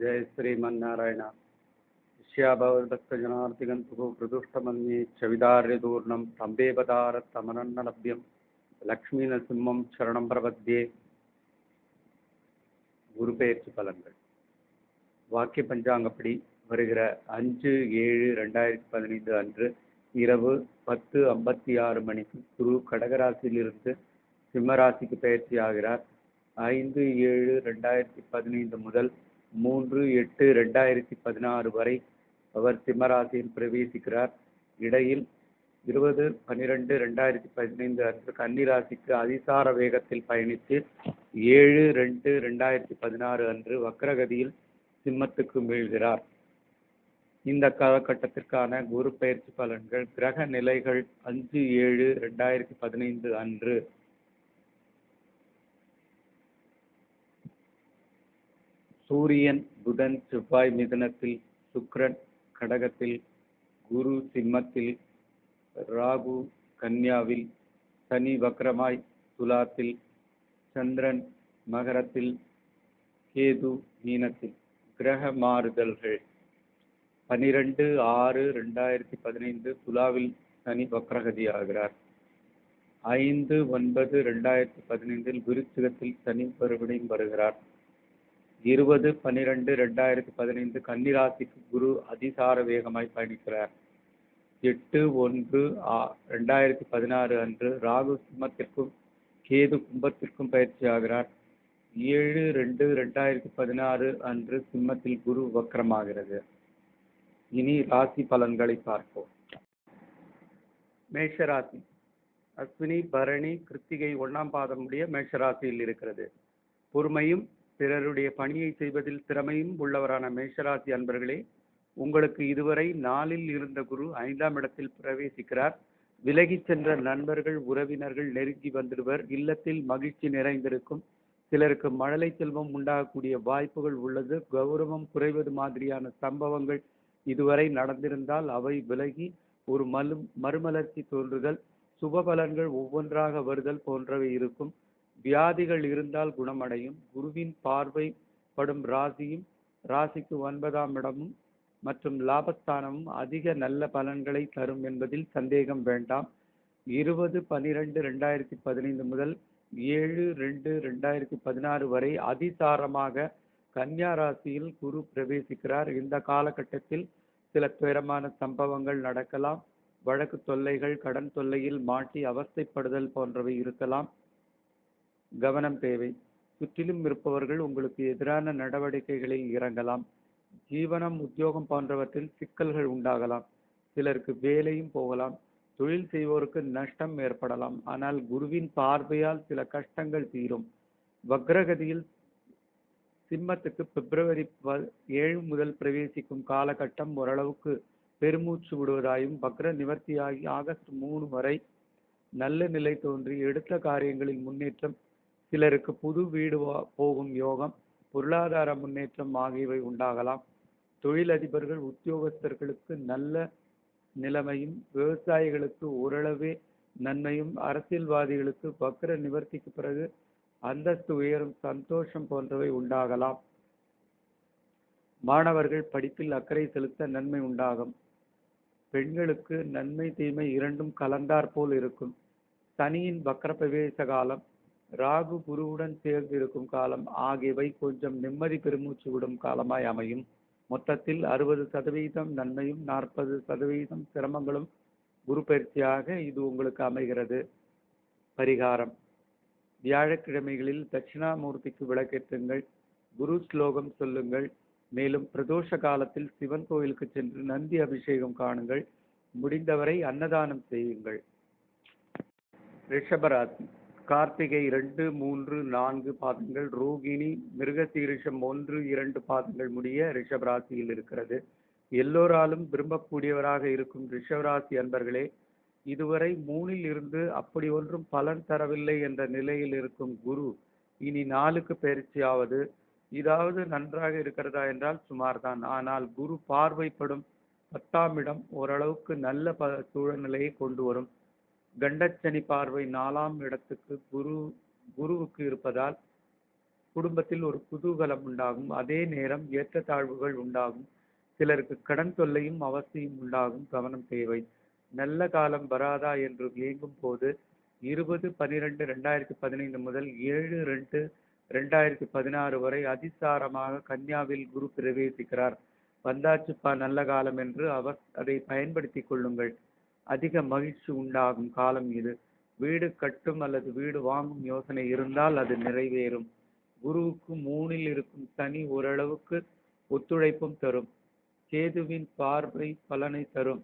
जय श्रीमन्नारायण विश्याभवद्भक्तजनार्तिगन्तुः प्रदुष्टमन्ये चविदार्यदूर्णं तम्बेबदारत्तमनन्नलभ्यं லக்ஷ்மீநரசிம்மம் சரணம் பிரபத்தியே குரு பெயர்ச்சி பலன்கள் வாக்கிய பஞ்சாங்கப்படி வருகிற அஞ்சு ஏழு ரெண்டாயிரத்தி பதினைந்து அன்று இரவு பத்து ஐம்பத்தி ஆறு மணிக்கு குரு கடகராசியிலிருந்து சிம்மராசிக்கு பயிற்சி ஆகிறார் ஐந்து ஏழு ரெண்டாயிரத்தி பதினைந்து முதல் மூன்று எட்டு ரெண்டாயிரத்தி பதினாறு வரை அவர் சிம்மராசியில் பிரவேசிக்கிறார். இடையில் இருபது பன்னிரெண்டு ரெண்டாயிரத்தி பதினைந்து அன்று கன்னிராசிக்கு அதிசார வேகத்தில் பயணித்து ஏழு ரெண்டு ரெண்டாயிரத்தி பதினாறு அன்று வக்ரகதியில் சிம்மத்துக்கு மீழ்கிறார் இந்த காலகட்டத்திற்கான குரு பயிற்சி பலன்கள் கிரக நிலைகள் அஞ்சு ஏழு ரெண்டாயிரத்தி பதினைந்து அன்று சூரியன் புதன் செவ்வாய் மிதனத்தில் சுக்கிரன் கடகத்தில் குரு சிம்மத்தில் ராகு கன்யாவில் சனி வக்ரமாய் துலாத்தில் சந்திரன் மகரத்தில் கேது மீனத்தில். கிரக மாறுதல்கள். பனிரெண்டு ஆறு ரெண்டாயிரத்தி பதினைந்து துலாவில் சனி வக்ரகதி ஆகிறார் ஐந்து ஒன்பது ரெண்டாயிரத்தி பதினைந்தில் விருச்சிகத்தில் சனி பருவனையும் வருகிறார். இருபது பன்னிரெண்டு ரெண்டாயிரத்தி பதினைந்து கன்னிராசிக்கு குரு அதிசார வேகமாய் பயணிக்கிறார். எட்டு ஒன்று ரெண்டாயிரத்தி பதினாறு அன்று ராகு சிம்மத்திற்கும் கேது கும்பத்திற்கும் பயிற்சி ஆகிறார். ஏழு ரெண்டு ரெண்டாயிரத்தி பதினாறு அன்று சிம்மத்தில் குரு வக்கரமாகிறது. இனி ராசி பலன்களை பார்ப்போம். மேஷராசி. அஸ்வினி பரணி கிருத்திகை ஒன்னாம் பாதம் உடைய மேஷராசியில் இருக்கிறது. பொறுமையும் பிறருடைய பணியை செய்வதில் திறமையும் உள்ளவரான மேஷராசி அன்பர்களே உங்களுக்கு இதுவரை நாளில் இருந்த குரு ஐந்தாம் இடத்தில் பிரவேசிக்கிறார். விலகிச் சென்ற நண்பர்கள் உறவினர்கள் நெருங்கி வந்துடுவர். இல்லத்தில் மகிழ்ச்சி நிறைந்திருக்கும். சிலருக்கு மழலை செல்வம் உண்டாகக்கூடிய வாய்ப்புகள் உள்ளது. கௌரவம் குறைவது மாதிரியான சம்பவங்கள் இதுவரை நடந்திருந்தால் அவை விலகி ஒரு மலு மறுமலர்ச்சி தோன்றுதல். சுப பலன்கள் ஒவ்வொன்றாக வருதல் போன்றவை இருக்கும். வியாதிகள் இருந்தால் குணமடையும். குருவின் பார்வை படும் ராசியும் ராசிக்கு ஒன்பதாம் இடமும் மற்றும் லாபஸ்தானமும் அதிக நல்ல பலன்களை தரும் என்பதில் சந்தேகம் வேண்டாம். இருபது பனிரெண்டு ரெண்டாயிரத்தி பதினைந்து முதல் ஏழு ரெண்டு ரெண்டாயிரத்தி பதினாறு வரை அதிசாரமாக கன்னியா ராசியில் குரு பிரவேசிக்கிறார். இந்த காலகட்டத்தில் சில துயரமான சம்பவங்கள் நடக்கலாம். வழக்கு தொல்லைகள் கடன் தொல்லையில் மாட்டி அவஸ்தைப்படுதல் போன்றவை இருக்கலாம். கவனம் தேவை. சுற்றிலும் இருப்பவர்கள் உங்களுக்கு எதிரான நடவடிக்கைகளில் இறங்கலாம். ஜீவனம் உத்தியோகம் போன்றவற்றில் சிக்கல்கள் உண்டாகலாம். சிலருக்கு வேலையும் போகலாம். தொழில் செய்வோருக்கு நஷ்டம் ஏற்படலாம். ஆனால் குருவின் பார்வையால் சில கஷ்டங்கள் தீரும். வக்ரகதியில் சிம்மத்துக்கு பிப்ரவரி ஏழு முதல் பிரவேசிக்கும் காலகட்டம் ஓரளவுக்கு பெருமூச்சு விடுவதாயும் வக்ர நிவர்த்தியாகி ஆகஸ்ட் மூணு வரை நல்ல நிலை தோன்றி எடுத்த காரியங்களில் முன்னேற்றம் சிலருக்கு புது வீடு போகும் யோகம் பொருளாதார முன்னேற்றம் ஆகியவை உண்டாகலாம். தொழிலதிபர்கள் உத்தியோகஸ்தர்களுக்கு நல்ல நிலைமையும் விவசாயிகளுக்கு ஓரளவே நன்மையும் அரசியல்வாதிகளுக்கு வக்கர நிவர்த்திக்கு பிறகு அந்தஸ்து உயரும் சந்தோஷம் போன்றவை உண்டாகலாம். மாணவர்கள் படிப்பில் அக்கறை செலுத்த நன்மை உண்டாகும். பெண்களுக்கு நன்மை தீமை இரண்டும் கலந்தாற்போல் இருக்கும். சனியின் வக்கர பிரவேச காலம் ராகு குருவுடன் சேர்ந்து இருக்கும் காலம் ஆகியவை கொஞ்சம் நிம்மதி பெருமூச்சு விடும் காலமாய் அமையும். மொத்தத்தில் அறுபது சதவீதம் நன்மையும் நாற்பது சதவீதம் சிரமங்களும் குரு பயிற்சியாக இது உங்களுக்கு அமைகிறது. பரிகாரம். வியாழக்கிழமைகளில் தட்சிணாமூர்த்திக்கு விளக்கேற்றுங்கள். குரு ஸ்லோகம் சொல்லுங்கள். மேலும் பிரதோஷ காலத்தில் சிவன் கோயிலுக்கு சென்று நந்தி அபிஷேகம் காணுங்கள். முடிந்தவரை அன்னதானம் செய்யுங்கள். ரிஷபராசி. கார்த்திகை இரண்டு மூன்று நான்கு பாதங்கள் ரோகிணி மிருகசீரிஷம் ஒன்று இரண்டு பாதங்கள் முடிய ரிஷபராசியில் இருக்கிறது. எல்லோராலும் விரும்பக்கூடியவராக இருக்கும் ரிஷபராசி அன்பர்களே இதுவரை மூணில் இருந்து அப்படி ஒன்றும் பலன் தரவில்லை என்ற நிலையில் இருக்கும் குரு இனி நாளுக்கு பயிற்சியாவது இதாவது நன்றாக இருக்கிறதா என்றால் சுமார் தான் ஆனால் குரு பார்வைப்படும் பத்தாம் இடம் ஓரளவுக்கு நல்ல ப சூழ்நிலையை கொண்டு வரும். கண்டச்சனி பார்வை நாலாம் இடத்துக்கு குரு குருவுக்கு இருப்பதால் குடும்பத்தில் ஒரு குதூகலம் உண்டாகும். அதே நேரம் ஏற்றத்தாழ்வுகள் உண்டாகும். சிலருக்கு கடன் தொல்லையும் அவசியம் உண்டாகும். கவனம் தேவை. நல்ல காலம் வராதா என்று இயங்கும் போது இருபது பனிரெண்டு ரெண்டாயிரத்தி பதினைந்து முதல் ஏழு ரெண்டு ரெண்டாயிரத்தி பதினாறு வரை அதிசாரமாக கன்யாவில் குரு பிரவேசிக்கிறார். வந்தாச்சுப்பா நல்ல காலம் என்று அவர் அதை பயன்படுத்திக் கொள்ளுங்கள். அதிக மகிழ்ச்சி உண்டாகும் காலம் இது. வீடு கட்டும் அல்லது வீடு வாங்கும் யோசனை இருந்தால் அது நிறைவேறும். குருவுக்கு மூணில் இருக்கும் சனி ஓரளவுக்கு ஒத்துழைப்பும் தரும். கேதுவின் பார்வை பலனை தரும்.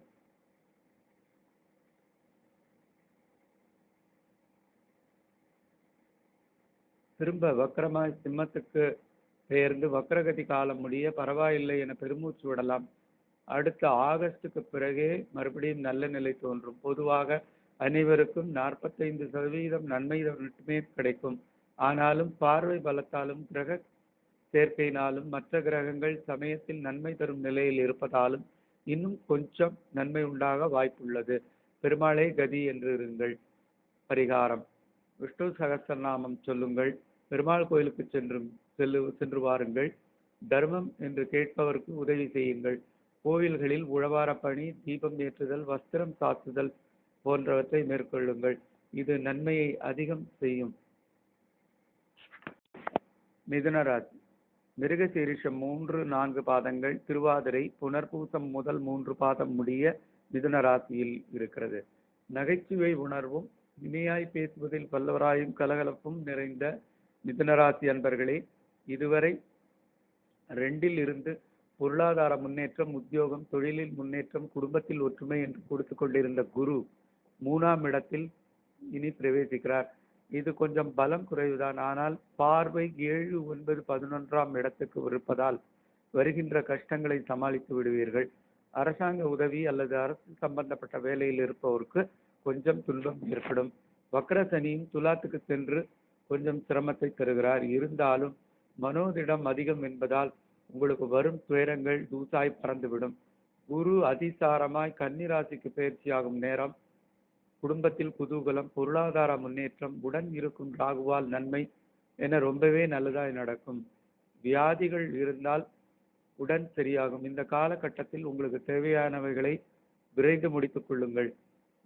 திரும்ப வக்கரமாய் சிம்மத்துக்கு பெயர்ந்து வக்கரகதி காலம் முடிய பரவாயில்லை என பெருமூச்சு விடலாம். அடுத்த ஆகஸ்டுக்கு பிறகே மறுபடியும் நல்ல நிலை தோன்றும். பொதுவாக அனைவருக்கும் நாற்பத்தைந்து சதவீதம் நன்மை மட்டுமே கிடைக்கும். ஆனாலும் பார்வை பலத்தாலும் கிரக சேர்க்கையினாலும் மற்ற கிரகங்கள் சமயத்தில் நன்மை தரும் நிலையில் இருப்பதாலும் இன்னும் கொஞ்சம் நன்மை உண்டாக வாய்ப்புள்ளது. பெருமாளே கதி என்று இருங்கள். பரிகாரம். விஷ்ணு சகசரநாமம் சொல்லுங்கள். பெருமாள் கோயிலுக்கு சென்று செல்லு சென்று வாருங்கள். தர்மம் என்று கேட்பவருக்கு உதவி செய்யுங்கள். கோவில்களில் உழவார பணி தீபம் ஏற்றுதல் வஸ்திரம் சாத்துதல் போன்றவற்றை மேற்கொள்ளுங்கள். இது நன்மையை அதிகம் செய்யும். மிதுனராசி மிருகசீரிஷம் மூன்று நான்கு பாதங்கள். திருவாதிரை புனர்பூசம் முதல் மூன்று பாதம் முடிய மிதுன ராசியில் இருக்கிறது. நகைச்சுவை உணர்வும் இனியாய் பேசுவதில் பல்லவராயும் கலகலப்பும் நிறைந்த மிதுனராசி அன்பர்களே இதுவரை ரெண்டில் இருந்து பொருளாதார முன்னேற்றம் உத்தியோகம் தொழிலில் முன்னேற்றம் குடும்பத்தில் ஒற்றுமை என்று கொடுத்து கொண்டிருந்த குரு மூணாம் இடத்தில் இனி பிரவேசிக்கிறார். இது கொஞ்சம் பலம் குறைவுதான். ஆனால் பார்வை ஏழு ஒன்பது பதினொன்றாம் இடத்துக்கு இருப்பதால் வருகின்ற கஷ்டங்களை சமாளித்து விடுவீர்கள். அரசாங்க உதவி அல்லது அரசு சம்பந்தப்பட்ட வேலையில் இருப்பவருக்கு கொஞ்சம் துன்பம் ஏற்படும். வக்கரசனியும் துலாத்துக்கு சென்று கொஞ்சம் சிரமத்தை தருகிறார். இருந்தாலும் மனோதிடம் அதிகம் என்பதால் உங்களுக்கு வரும் துயரங்கள் தூசாய் பறந்துவிடும். குரு அதிசாரமாய் கன்னிராசிக்கு பயிற்சியாகும் நேரம் குடும்பத்தில் குதூகலம் பொருளாதார முன்னேற்றம் உடன் இருக்கும் ராகுவால் நன்மை என ரொம்பவே நல்லதாய் நடக்கும். வியாதிகள் இருந்தால் உடன் சரியாகும். இந்த காலகட்டத்தில் உங்களுக்கு தேவையானவைகளை விரைந்து முடித்துக் கொள்ளுங்கள்.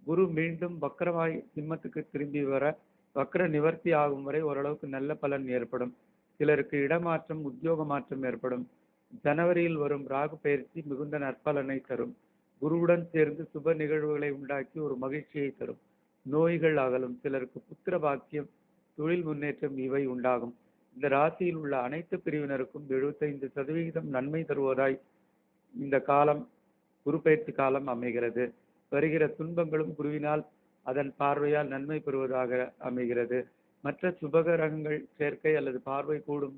குரு மீண்டும் வக்கரமாய் சிம்மத்துக்கு திரும்பி வர வக்கர நிவர்த்தி ஆகும் வரை ஓரளவுக்கு நல்ல பலன் ஏற்படும். சிலருக்கு இடமாற்றம் உத்தியோக மாற்றம் ஏற்படும். ஜனவரியில் வரும் ராகு பயிற்சி மிகுந்த நற்பலனை தரும். குருவுடன் சேர்ந்து சுப நிகழ்வுகளை உண்டாக்கி ஒரு மகிழ்ச்சியை தரும். நோய்கள் அகலும். சிலருக்கு புத்திர பாக்கியம் தொழில் முன்னேற்றம் இவை உண்டாகும். இந்த ராசியில் உள்ள அனைத்து பிரிவினருக்கும் எழுபத்தைந்து சதவிகிதம் நன்மை தருவதாய் இந்த காலம் குரு பயிற்சி காலம் அமைகிறது. வருகிற துன்பங்களும் குருவினால் அதன் பார்வையால் நன்மை பெறுவதாக அமைகிறது. மற்ற சுபகரகங்கள் சேர்க்கை அல்லது பார்வை கூடும்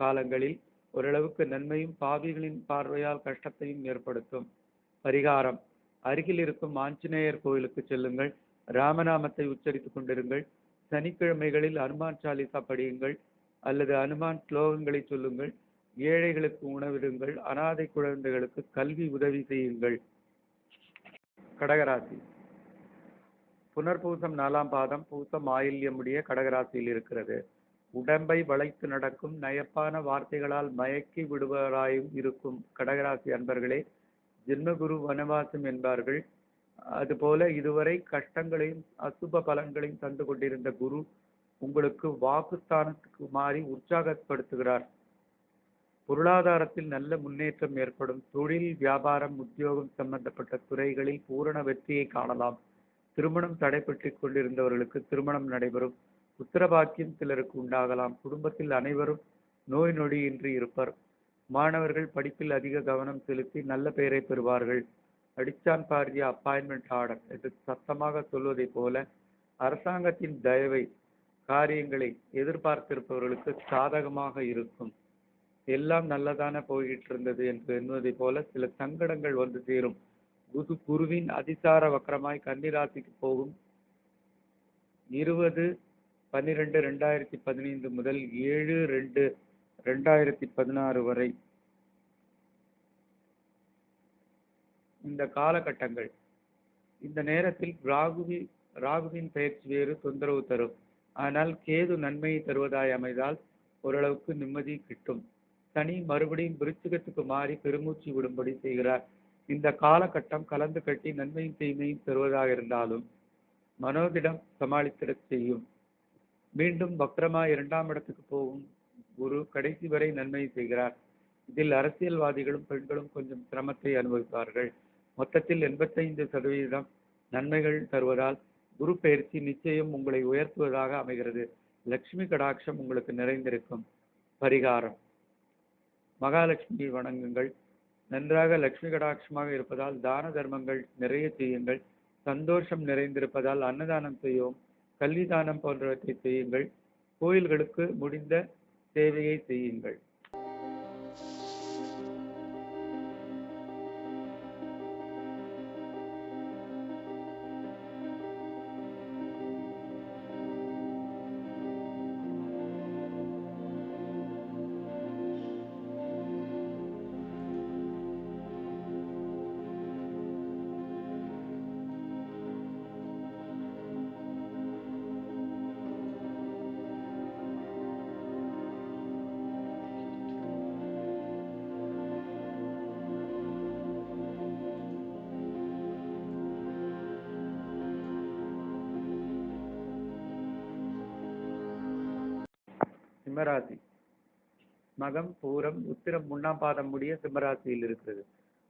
காலங்களில் ஓரளவுக்கு நன்மையும் பாவிகளின் பார்வையால் கஷ்டத்தையும் ஏற்படுத்தும். பரிகாரம். அருகில் இருக்கும் ஆஞ்சநேயர் கோயிலுக்கு செல்லுங்கள். ராமநாமத்தை உச்சரித்துக் கொண்டிருங்கள். சனிக்கிழமைகளில் அனுமான் சாலிசா படியுங்கள். அல்லது அனுமான் ஸ்லோகங்களை சொல்லுங்கள். ஏழைகளுக்கு உணவிடுங்கள். அனாதை குழந்தைகளுக்கு கல்வி உதவி செய்யுங்கள். கடகராசி. புனர்பூசம் நாலாம் பாதம் பூசம் ஆயில்யமுடைய கடகராசியில் இருக்கிறது. உடம்பை வளைத்து நடக்கும் நயப்பான வார்த்தைகளால் மயக்கி விடுவராயும் இருக்கும் கடகராசி அன்பர்களே ஜென்மகுரு வனவாசம் என்பார்கள். அதுபோல இதுவரை கஷ்டங்களையும் அசுப பலன்களையும் தந்து கொண்டிருந்த குரு உங்களுக்கு வாக்குஸ்தானத்துக்கு மாறி உற்சாகப்படுத்துகிறார். பொருளாதாரத்தில் நல்ல முன்னேற்றம் ஏற்படும். தொழில் வியாபாரம் உத்தியோகம் சம்பந்தப்பட்ட துறைகளில் பூரண வெற்றியை காணலாம். திருமணம் தடைபற்றி கொண்டிருந்தவர்களுக்கு திருமணம் நடைபெறும். புத்திரபாக்கியம் சிலருக்கு உண்டாகலாம். குடும்பத்தில் அனைவரும் நோய் நொடியின்றி இருப்பர். மாணவர்கள் படிப்பில் அதிக கவனம் செலுத்தி நல்ல பெயரை பெறுவார்கள். அடிச்சான் பாரிய அப்பாயின்மெண்ட் ஆர்டர் என்று சத்தமாக சொல்வதைப் போல அரசாங்கத்தின் தயவை காரியங்களை எதிர்பார்த்திருப்பவர்களுக்கு சாதகமாக இருக்கும். எல்லாம் நல்லதான போய்கிட்டு இருந்தது என்று எண்ணுவதைப் போல சில சங்கடங்கள் வந்து சேரும். குரு குருவின் அதிசார வக்கரமாய் கன்னிராசிக்கு போகும். இருபது பன்னிரெண்டு ரெண்டாயிரத்தி பதினைந்து முதல் ஏழு ரெண்டு ரெண்டாயிரத்தி பதினாறு வரை. இந்த காலகட்டங்கள். இந்த நேரத்தில் ராகுவி ராகுவின் பயிற்சி வேறு தொந்தரவு தரும். ஆனால் கேது நன்மையை தருவதாய் அமைதால் ஓரளவுக்கு நிம்மதி கிட்டும். சனி மறுபடியும் விருச்சிகத்துக்கு மாறி பெருமூச்சு விடும்படி செய்கிறார். இந்த காலகட்டம் கலந்து கட்டி நன்மையும் தீமையும் தருவதாக இருந்தாலும் மனோதிடம் சமாளித்திடச் செய்யும். மீண்டும் வக்ரமா இரண்டாம் இடத்துக்கு போகும் குரு கடைசி வரை நன்மை செய்கிறார். இதில் அரசியல்வாதிகளும் பெண்களும் கொஞ்சம் சிரமத்தை அனுபவிப்பார்கள். மொத்தத்தில் எண்பத்தைந்து சதவீதம் நன்மைகள் தருவதால் குரு பயிற்சி நிச்சயம் உங்களை உயர்த்துவதாக அமைகிறது. லட்சுமி கடாட்சம் உங்களுக்கு நிறைந்திருக்கும் பரிகாரம். மகாலட்சுமி வணங்குங்கள். நன்றாக லட்சுமி கடாட்சமாக இருப்பதால் தான தர்மங்கள் நிறைய செய்யுங்கள். சந்தோஷம் நிறைந்திருப்பதால் அன்னதானம் செய்யவும் கல்வி தானம் போன்றவற்றை செய்யுங்கள். கோயில்களுக்கு முடிந்த சேவையை செய்யுங்கள். சிம்மராசி. மகம் பூரம் உத்திரம் முன்னாம் பாதம் முடிய சிம்மராசியில் இருக்கிறது.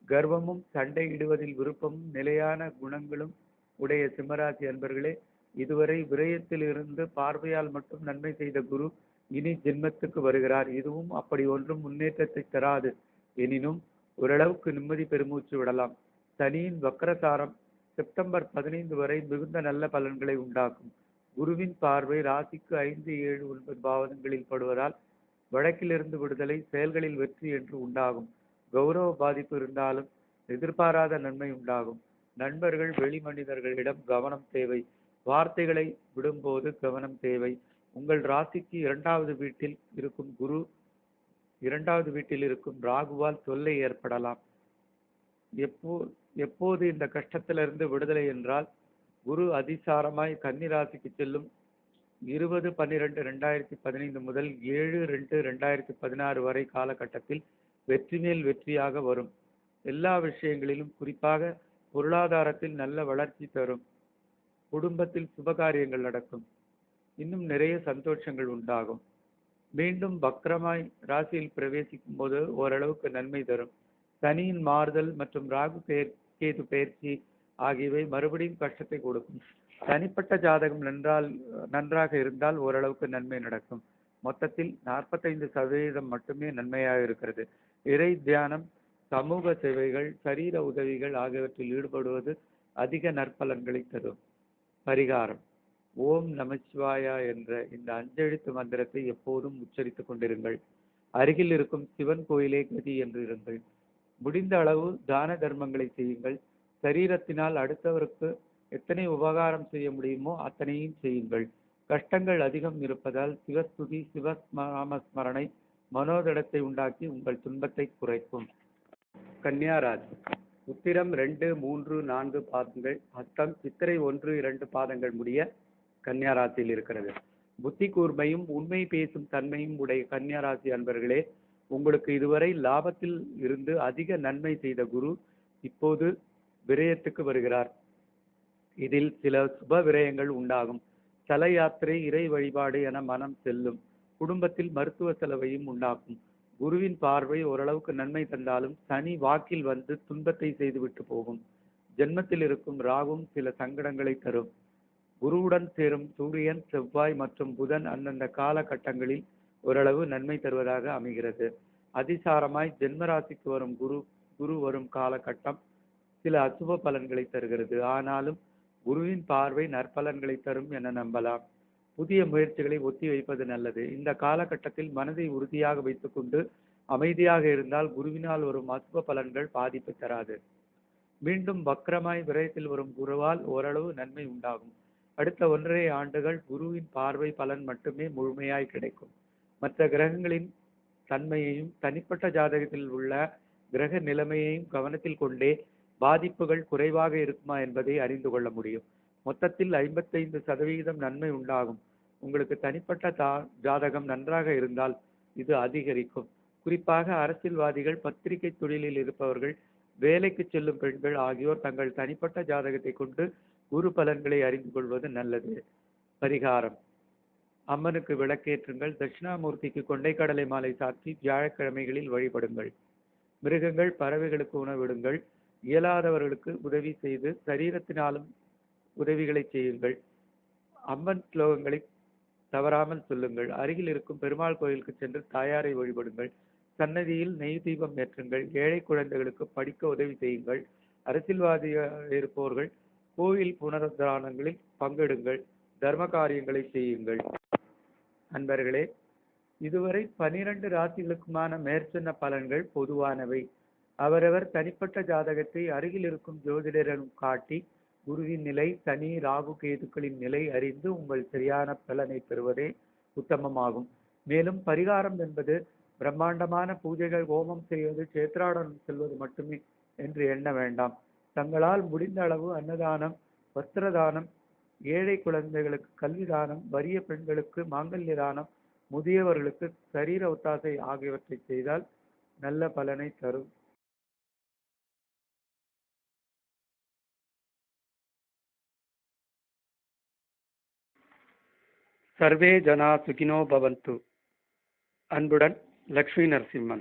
கர்வமும் சண்டையிடுவதில் விருப்பமும் நிலையான குணங்களும் உடைய சிம்மராசி அன்பர்களே இதுவரை விரயத்தில் இருந்து பார்வையால் மட்டும் நன்மை செய்த குரு இனி ஜென்மத்துக்கு வருகிறார். இதுவும் அப்படி ஒன்றும் முன்னேற்றத்தை தராது. எனினும் ஓரளவுக்கு நிம்மதி பெருமூச்சு விடலாம். சனியின் வக்கரசாரம் செப்டம்பர் பதினைந்து வரை மிகுந்த நல்ல பலன்களை உண்டாக்கும். குருவின் பார்வை ராசிக்கு ஐந்து ஏழு ஒன்பது பாவகங்களில் படுவதால் வழக்கிலிருந்து விடுதலை செயல்களில் வெற்றி என்று உண்டாகும். கௌரவ பாதிப்பு இருந்தாலும் எதிர்பாராத நன்மை உண்டாகும். நண்பர்கள் வெளி மனிதர்களிடம் கவனம் தேவை. வார்த்தைகளை விடும்போது கவனம் தேவை. உங்கள் ராசிக்கு இரண்டாவது வீட்டில் இருக்கும் குரு இரண்டாவது வீட்டில் இருக்கும் ராகுவால் தொல்லை ஏற்படலாம். எப்போ எப்போது இந்த கஷ்டத்திலிருந்து விடுதலை என்றால் குரு அதிசாரமாய் கன்னி ராசிக்கு செல்லும் இருபது பன்னிரெண்டு ரெண்டாயிரத்தி பதினைந்து முதல் ஏழு ரெண்டு ரெண்டாயிரத்தி பதினாறு வரை காலகட்டத்தில் வெற்றி மேல் வெற்றியாக வரும். எல்லா விஷயங்களிலும் குறிப்பாக பொருளாதாரத்தில் நல்ல வளர்ச்சி தரும். குடும்பத்தில் சுபகாரியங்கள் நடக்கும். இன்னும் நிறைய சந்தோஷங்கள் உண்டாகும். மீண்டும் பக்ரமாய் ராசியில் பிரவேசிக்கும் போது ஓரளவுக்கு நன்மை தரும். சனியின் மாறுதல் மற்றும் ராகு பெயர் கேது பயிற்சி ஆகியவை மறுபடியும் கஷ்டத்தை கொடுக்கும். தனிப்பட்ட ஜாதகம் நன்றால் நன்றாக இருந்தால் ஓரளவுக்கு நன்மை நடக்கும். மொத்தத்தில் நாற்பத்தைந்து சதவீதம் மட்டுமே நன்மையாக இருக்கிறது. இறை தியானம் சமூக சேவைகள் சரீர உதவிகள் ஆகியவற்றில் ஈடுபடுவது அதிக நற்பலன்களை தரும். பரிகாரம். ஓம் நமச்சிவாயா என்ற இந்த அஞ்செழுத்து மந்திரத்தை எப்போதும் உச்சரித்துக் கொண்டிருங்கள். அருகில் இருக்கும் சிவன் கோயிலே கதி என்று இருங்கள். முடிந்த அளவு தான தர்மங்களை செய்யுங்கள். சரீரத்தினால் அடுத்தவருக்கு எத்தனை உபகாரம் செய்ய முடியுமோ அத்தனையும் செய்யுங்கள். கஷ்டங்கள் அதிகம் இருப்பதால் சிவஸ்துதி சிவஸ்மராமஸ்மரணை மனோதடத்தை உண்டாக்கி உங்கள் துன்பத்தை குறைக்கும். கன்னியாராஜ் உத்திரம் ரெண்டு மூன்று நான்கு பாதங்கள். அத்தம் சித்திரை ஒன்று இரண்டு பாதங்கள் முடிய கன்னியாராசியில் இருக்கிறது. புத்தி கூர்மையும் உண்மை பேசும் தன்மையும் உடைய கன்னியாராசி அன்பர்களே உங்களுக்கு இதுவரை லாபத்தில் இருந்து அதிக நன்மை செய்த குரு இப்போது விரயத்துக்கு வருகிறார். இதில் சில சுப விரயங்கள் உண்டாகும். தல யாத்திரை இறை வழிபாடு என மனம் செல்லும். குடும்பத்தில் மருத்துவ செலவையும் உண்டாக்கும். குருவின் பார்வை ஓரளவுக்கு நன்மை தந்தாலும் சனி வாக்கில் வந்து துன்பத்தை செய்துவிட்டு போகும். ஜென்மத்தில் இருக்கும் ராகும் சில சங்கடங்களை தரும். குருவுடன் சேரும் சூரியன் செவ்வாய் மற்றும் புதன் அந்தந்த காலகட்டங்களில் ஓரளவு நன்மை தருவதாக அமைகிறது. அதிசாரமாய் ஜென்மராசிக்கு வரும் குரு குரு வரும் காலகட்டம் சில அசுப பலன்களை தருகிறது. ஆனாலும் குருவின் பார்வை நற்பலன்களை தரும் என நம்பலாம். புதிய முயற்சிகளை ஒத்தி வைப்பது நல்லது. இந்த காலகட்டத்தில் மனதை உறுதியாக வைத்துக்கொண்டு அமைதியாக இருந்தால் குருவினால் வரும் அசுப பலன்கள் பாதிப்பு தராது. மீண்டும் வக்கரமாய் விரயத்தில் வரும் குருவால் ஓரளவு நன்மை உண்டாகும். அடுத்த ஒன்றரை ஆண்டுகள் குருவின் பார்வை பலன் மட்டுமே முழுமையாய் கிடைக்கும். மற்ற கிரகங்களின் தன்மையையும் தனிப்பட்ட ஜாதகத்தில் உள்ள கிரக நிலைமையையும் கவனத்தில் கொண்டே பாதிப்புகள் குறைவாக இருக்குமா என்பதை அறிந்து கொள்ள முடியும். மொத்தத்தில் ஐம்பத்தைந்து சதவிகிதம் நன்மை உண்டாகும். உங்களுக்கு தனிப்பட்ட தா ஜாதகம் நன்றாக இருந்தால் இது அதிகரிக்கும். குறிப்பாக அரசியல்வாதிகள் பத்திரிகை தொழிலில் இருப்பவர்கள் வேலைக்கு செல்லும் பெண்கள் ஆகியோர் தங்கள் தனிப்பட்ட ஜாதகத்தை கொண்டு குரு பலன்களை அறிந்து கொள்வது நல்லது. பரிகாரம். அம்மனுக்கு விளக்கேற்றுங்கள். தட்சிணாமூர்த்திக்கு கொண்டைக்கடலை மாலை சாற்றி வியாழக்கிழமைகளில் வழிபடுங்கள். மிருகங்கள் பறவைகளுக்கு உணவிடுங்கள் இயலாதவர்களுக்கு உதவி செய்து சரீரத்தினாலும் உதவிகளை செய்யுங்கள். அம்மன் ஸ்லோகங்களை தவறாமல் சொல்லுங்கள். அருகில் இருக்கும் பெருமாள் கோயிலுக்கு சென்று தாயாரை வழிபடுங்கள். சன்னதியில் நெய் தீபம் ஏற்றுங்கள். ஏழை குழந்தைகளுக்கு படிக்க உதவி செய்யுங்கள். அரசியல்வாதியாக இருப்பவர்கள் கோயில் புனருத்தானங்களில் பங்கெடுங்கள். தர்ம காரியங்களை செய்யுங்கள். அன்பர்களே இதுவரை பனிரெண்டு ராசிகளுக்குமான மேற்சொன்ன பலன்கள் பொதுவானவை. அவரவர் தனிப்பட்ட ஜாதகத்தை அருகில் இருக்கும் ஜோதிடரிடம் காட்டி குருவின் நிலை சனி ராகு கேதுக்களின் நிலை அறிந்து உங்கள் சரியான பலனை பெறுவதே உத்தமமாகும். மேலும் பரிகாரம் என்பது பிரம்மாண்டமான பூஜைகள் ஹோமம் செய்வது சேத்ராடனம் செல்வது மட்டுமே என்று எண்ண வேண்டாம். தங்களால் முடிந்த அளவு அன்னதானம் வஸ்திரதானம் ஏழை குழந்தைகளுக்கு கல்வி தானம் வறிய பெண்களுக்கு மாங்கல்ய தானம் முதியவர்களுக்கு சரீர ஒத்தாசை ஆகியவற்றை செய்தால் நல்ல பலனை தரும். சர்வே ஜனா சுகினோ பவந்து. அன்புடன் லக்ஷ்மி நரசிம்மன்.